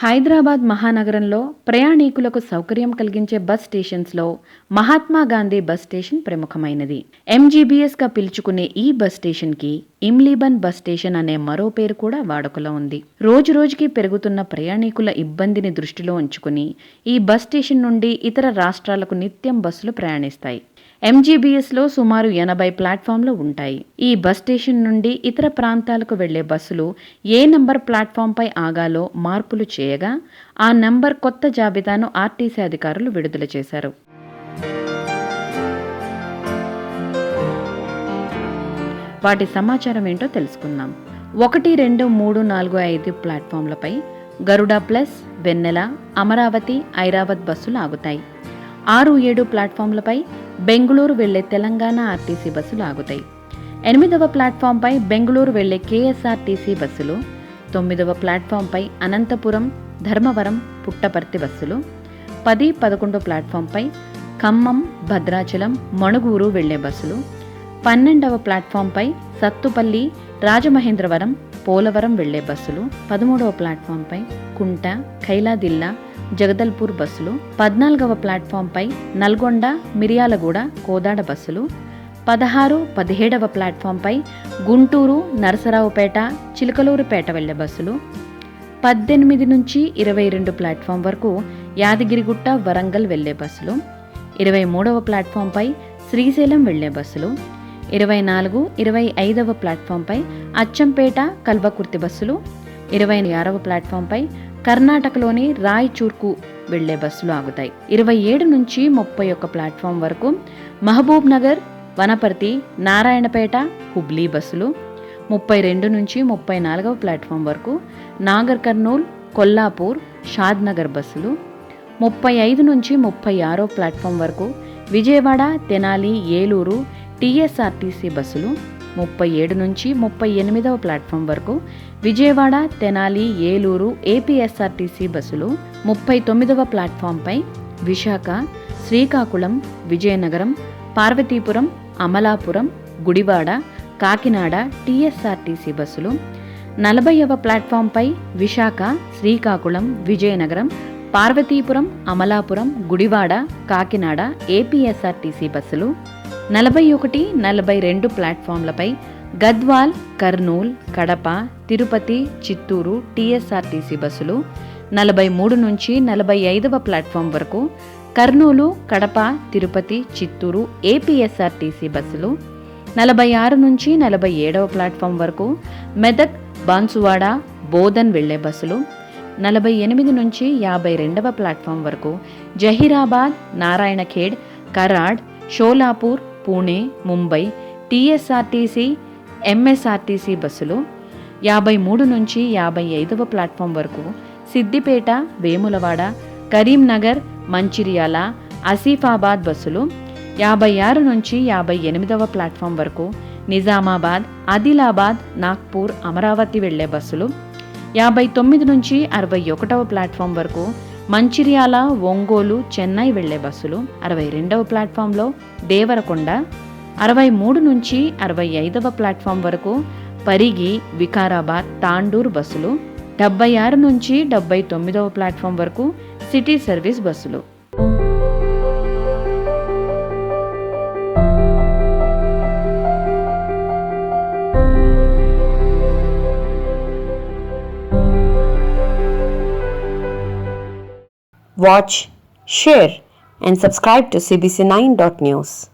హైదరాబాద్ మహానగరంలో ప్రయాణికులకు సౌకర్యం కలిగించే బస్ స్టేషన్స్లో మహాత్మా గాంధీ బస్ స్టేషన్ ప్రముఖమైనది. ఎంజీబీఎస్గా పిలుచుకునే ఈ బస్ స్టేషన్కి ఇమ్లీబన్ బస్ స్టేషన్ అనే మరో పేరు కూడా వాడుకలో ఉంది. రోజు రోజుకి పెరుగుతున్న ప్రయాణికుల ఇబ్బందిని దృష్టిలో ఉంచుకుని ఈ బస్ స్టేషన్ నుండి ఇతర రాష్ట్రాలకు నిత్యం బస్సులు ప్రయాణిస్తాయి. ఎంజీబీఎస్లో సుమారు ఎనభై ప్లాట్ఫామ్లు ఉంటాయి. ఈ బస్ స్టేషన్ నుండి ఇతర ప్రాంతాలకు వెళ్ళే బస్సులు ఏ నంబర్ ప్లాట్ఫామ్పై ఆగాలో మార్పులు చేయగా ఆ నంబర్ కొత్త జాబితాను ఆర్టీసీ అధికారులు విడుదల చేశారు. వాటి సమాచారం ఏంటో తెలుసుకుందాం. ఒకటి రెండు మూడు నాలుగు ఐదు ప్లాట్ఫామ్లపై గరుడ ప్లస్ వెన్నెల అమరావతి ఐరావత్ బస్సులు ఆగుతాయి. ఆరు ఏడు ప్లాట్ఫామ్లపై బెంగళూరు వెళ్ళే తెలంగాణ ఆర్టీసీ బస్సులు ఆగుతాయి. ఎనిమిదవ ప్లాట్ఫామ్పై బెంగళూరు వెళ్ళే కేఎస్ఆర్టీసీ బస్సులు తొమ్మిదవ ప్లాట్ఫామ్పై అనంతపురం ధర్మవరం పుట్టపర్తి బస్సులు పది పదకొండో ప్లాట్ఫామ్పై ఖమ్మం భద్రాచలం మణుగూరు వెళ్ళే బస్సులు పన్నెండవ ప్లాట్ఫామ్పై సత్తుపల్లి రాజమహేంద్రవరం పోలవరం వెళ్ళే బస్సులు పదమూడవ ప్లాట్ఫామ్పై కుంట ఖైలాదిల్లా జగదల్పూర్ బస్సులు పద్నాలుగవ ప్లాట్ఫామ్పై నల్గొండ మిర్యాలగూడ కోదాడ బస్సులు పదహారు పదిహేడవ ప్లాట్ఫామ్పై గుంటూరు నరసరావుపేట చిలకలూరుపేట వెళ్ళే బస్సులు పద్దెనిమిది నుంచి ఇరవై రెండు ప్లాట్ఫామ్ వరకు యాదగిరిగుట్ట వరంగల్ వెళ్ళే బస్సులు ఇరవై మూడవ ప్లాట్ఫామ్పై శ్రీశైలం వెళ్ళే బస్సులు ఇరవై నాలుగు ఇరవై ఐదవ ప్లాట్ఫామ్పై అచ్చంపేట కల్వకుర్తి బస్సులు ఇరవై ఆరవ ప్లాట్ఫామ్పై కర్ణాటకలోని రాయచూర్కు వెళ్ళే బస్సులు ఆగుతాయి. ఇరవై ఏడు నుంచి ముప్పై ఒక్క ప్లాట్ఫామ్ వరకు మహబూబ్ నగర్ వనపర్తి నారాయణపేట హుబ్లీ బస్సులు ముప్పై రెండు నుంచి ముప్పై నాలుగవ ప్లాట్ఫామ్ వరకు నాగర్ కర్నూల్ కొల్లాపూర్ షాద్నగర్ బస్సులు ముప్పై ఐదు నుంచి ముప్పై ఆరో ప్లాట్ఫామ్ వరకు విజయవాడ తెనాలి ఏలూరు టీఎస్ఆర్టీసీ బస్సులు ముప్పై ఏడు నుంచి ముప్పై ఎనిమిదవ ప్లాట్ఫామ్ వరకు విజయవాడ తెనాలి ఏలూరు ఏపీఎస్ఆర్టీసీ బస్సులు ముప్పై తొమ్మిదవ ప్లాట్ఫామ్పై విశాఖ శ్రీకాకుళం విజయనగరం పార్వతీపురం అమలాపురం గుడివాడ కాకినాడ టీఎస్ఆర్టీసీ బస్సులు నలభైవ ప్లాట్ఫామ్పై విశాఖ శ్రీకాకుళం విజయనగరం పార్వతీపురం అమలాపురం గుడివాడ కాకినాడ ఏపీఎస్ఆర్టీసీ బస్సులు నలభై ఒకటి నలభై రెండు ప్లాట్ఫామ్లపై గద్వాల్ కర్నూల్ కడప తిరుపతి చిత్తూరు టీఎస్ఆర్టీసీ బస్సులు నలభై మూడు నుంచి నలభై ఐదవ ప్లాట్ఫామ్ వరకు కర్నూలు కడప తిరుపతి చిత్తూరు ఏపీఎస్ఆర్టీసీ బస్సులు నలభై ఆరు నుంచి నలభై ఏడవ ప్లాట్ఫామ్ వరకు మెదక్ బాన్సువాడ బోధన్ వెళ్ళే బస్సులు నలభై ఎనిమిది నుంచి యాభై రెండవ ప్లాట్ఫామ్ వరకు జహీరాబాద్ నారాయణఖేడ్ కరాడ్ షోలాపూర్ పూణే ముంబై టీఎస్ఆర్టీసీ ఎంఎస్ఆర్టీసీ బస్సులు యాభై మూడు నుంచి యాభై ఐదవ ప్లాట్ఫామ్ వరకు సిద్దిపేట వేములవాడ కరీంనగర్ మంచిర్యాల ఆసిఫాబాద్ బస్సులు యాభై ఆరు నుంచి యాభై ఎనిమిదవ ప్లాట్ఫామ్ వరకు నిజామాబాద్ ఆదిలాబాద్ నాగ్పూర్ అమరావతి వెళ్ళే బస్సులు యాభై తొమ్మిది నుంచి అరవై ఒకటవ ప్లాట్ఫామ్ వరకు మంచిర్యాల ఒంగోలు చెన్నై వెళ్ళే బస్సులు అరవై రెండవ ప్లాట్ఫామ్లో దేవరకొండ అరవై మూడు నుంచి అరవై ఐదవ ప్లాట్ఫామ్ వరకు పరిగి వికారాబాద్ తాండూర్ బస్సులు డెబ్బై ఆరు నుంచి డెబ్బై తొమ్మిదవ ప్లాట్ఫామ్ వరకు సిటీ సర్వీస్ బస్సులు. Watch, share, and subscribe to CBC9.news.